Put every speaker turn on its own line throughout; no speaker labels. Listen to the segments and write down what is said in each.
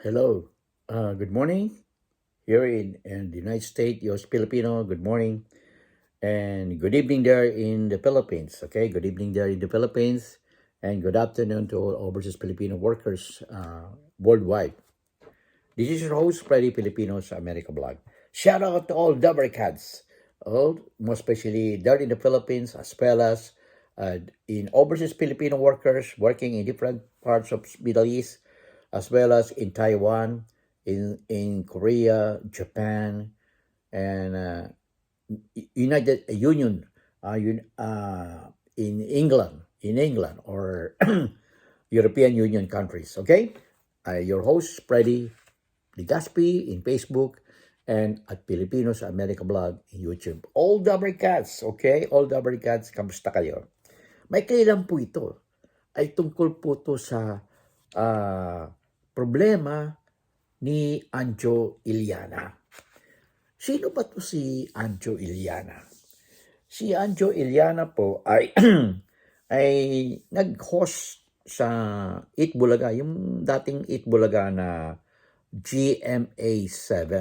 Hello. Uh, good morning. Here in, in the United States, you're Filipino, good morning. And good evening there in the Philippines. Okay, good evening there in the Philippines. And good afternoon to all overseas Filipino workers uh, worldwide. This is your host, Freddy Filipinos America Blog. Shout out to all Dabarikads, all, more especially there in the Philippines, as well as uh, in overseas Filipino workers working in different parts of Middle East, as well as in Taiwan, in in Korea, Japan, and uh, United Union, uh, un, uh, in England, in England or European Union countries. Okay, uh, your host Freddy Ligaspi in Facebook and at Filipinos America Blog in YouTube. All the Cats, okay? All the Cats, kamusta kayo? May kailan po ito ay tungkol po to sa ah, problema ni Anjo Iliana. Sino ba to si Anjo Iliana? Si Anjo Iliana po ay ay nag-host sa Eat Bulaga, yung dating Eat Bulaga na GMA7.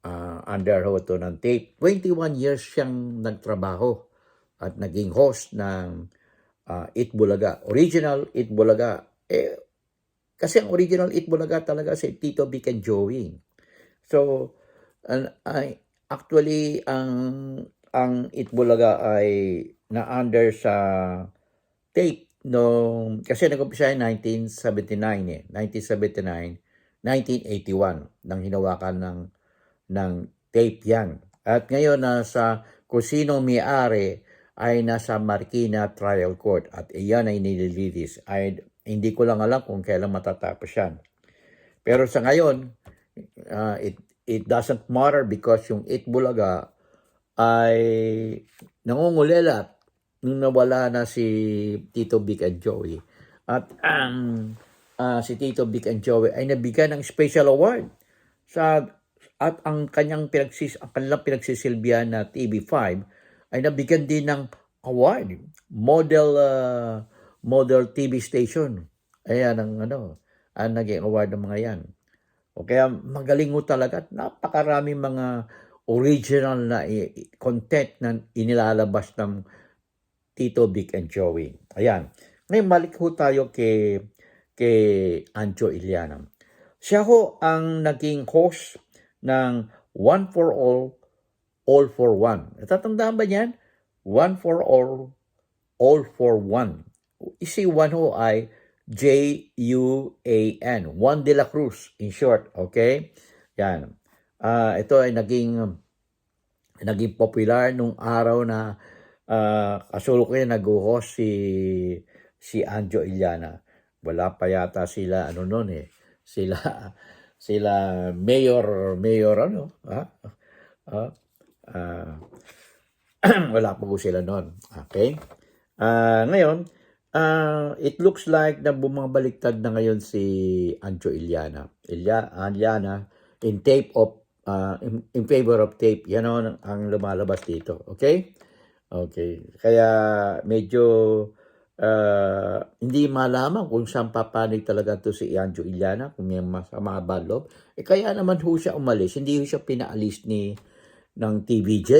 Ah, under ho to ng tape. 21 years siyang nagtrabaho at naging host ng ah, Eat Bulaga. Original Eat Bulaga. Eh, kasi ang original Eat Bulaga talaga si Tito Vic and Joey. So, an- ay, actually, ang ang Eat Bulaga ay na-under sa tape nung, kasi nag-umpisa yung 1979 eh. 1979, 1981 nang hinawakan ng ng tape yan. At ngayon nasa kung sino may-ari ay nasa Marikina Trial Court at iyan ay nililitis. Ay, hindi ko lang alam kung kailan matatapos yan. Pero sa ngayon, uh, it, it doesn't matter because yung Itbulaga ay nangungulelat nung nawala na si Tito Vic and Joey. At ang ah, si Tito Vic and Joey ay nabigyan ng special award sa at ang kanyang pinagsis ang kanilang pinagsisilbihan na TV5 ay nabigyan din ng award model ah, model TV station ayan ang ano ang naging award ng mga yan o kaya magaling ho talaga at napakaraming mga original na content na inilalabas ng Tito Vic and Joey ayan ngayon balik ho tayo kay kay Anjo Iliana siya ho ang naging host ng One for All, All for One. Natatandaan ba niyan? One for All, All for One. Si One ho ay J-U-A-N. Juan de la Cruz, in short. Okay? Yan. Ah, ito ay naging naging popular nung araw na uh, kasulok niya nag-host si si Anjo Iliana. Wala pa yata sila ano noon eh. Sila sila mayor mayor ano ha Ah, ah, wala pa po sila noon okay Ah, ngayon ah, it looks like na bumabaliktad na ngayon si Anjo Iliana. Ilya, Iliana in tape of ah, in, in favor of tape. Yan ang, ang lumalabas dito okay? Okay kaya medyo ah, hindi malaman kung saan papanig talaga to si Anjo Iliana, kung may masama bad loob. Eh kaya naman ho siya umalis, hindi ho siya pinaalis ni ng TVJ.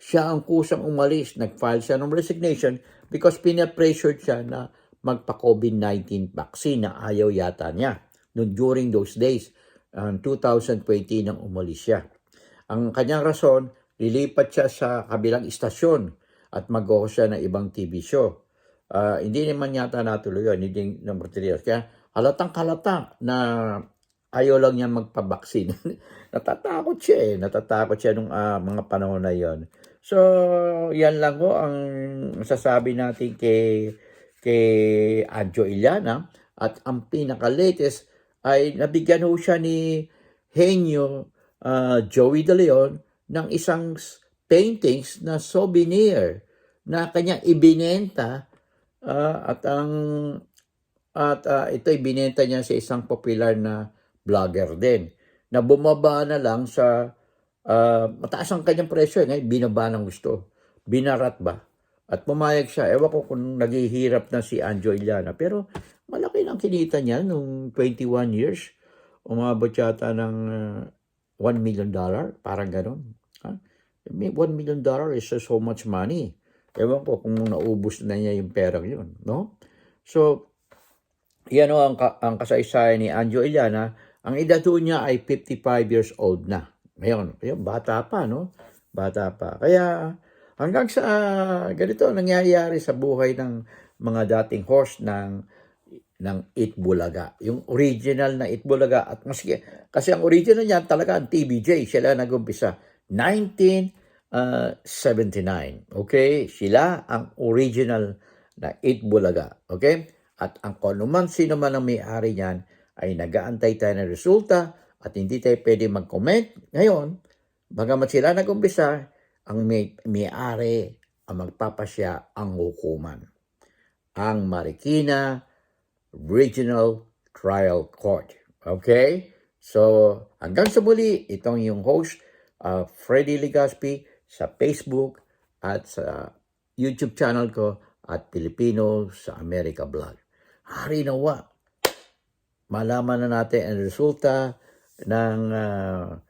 Siya ang kusang umalis, nag-file siya ng resignation because pinapressured siya na magpa-COVID-19 vaccine na ayaw yata niya. No, during those days, um, 2020 nang umalis siya. Ang kanyang rason, lilipat siya sa kabilang istasyon at mag-host siya ng ibang TV show. Ah, hindi naman yata natuloy yun, hindi 3 years. Kaya halatang halata na ayaw lang niya magpabaksin. natatakot siya eh. Natatakot siya nung ah, mga panahon na yon. So, yan lang ho ang masasabi natin kay, kay Anjo Iliana. At ang pinaka-latest ay nabigyan ho siya ni Henyo ah, Joey De Leon ng isang paintings na souvenir na kanya ibinenta Ah, at ang at ah, ito ibinenta niya sa isang popular na vlogger din na bumaba na lang sa ah, mataas ang kanyang presyo ngayon binaba ng gusto binarat ba at pumayag siya ewan ko kung naghihirap na si Anjo Iliana pero malaki lang kinita niya nung 21 years umabot yata ng uh, 1 million dollar, parang ganun. Ha? May 1 million dollar is so much money. Ewan ko kung naubos na niya yung perang yun, no? So, yan o ang, ka- ang kasaysayan ni Anjo Iliana. Ang edad niya ay 55 years old na. Ngayon, ayun, bata pa, no? Bata pa. Kaya hanggang sa ah, ganito ang nangyayari sa buhay ng mga dating host ng ng Itbulaga. Yung original na Itbulaga. At maski, kasi ang original niya talaga ang TBJ. Sila nag-umpisa. 1979. Okay? Sila ang original na Itbulaga. Okay? At ang kung man sino man ang may-ari niyan ay nag-aantay tayo ng resulta at hindi tayo pwede mag-comment. Ngayon, bagamat sila nag-umpisa, ang may, may-ari ang magpapasya ang hukuman. Ang Marikina Regional Trial Court. Okay? So, hanggang sa muli, itong yung host, uh, Freddy Legaspi, sa Facebook at sa YouTube channel ko at Pilipino sa America Vlog. Hari nawa, malaman na natin ang resulta ng uh,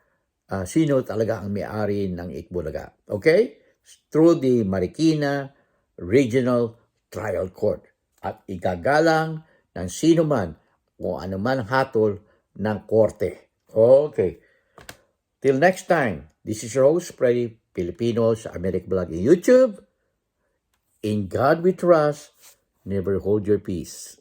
uh, sino talaga ang may-ari ng Itbulaga. Okay? Through the Marikina Regional Trial Court. At igagalang ng sino man kung ano man ang hatol ng korte. Okay. Till next time, this is your host, Freddy Filipino sa America Vlog in YouTube. In God we trust, never hold your peace.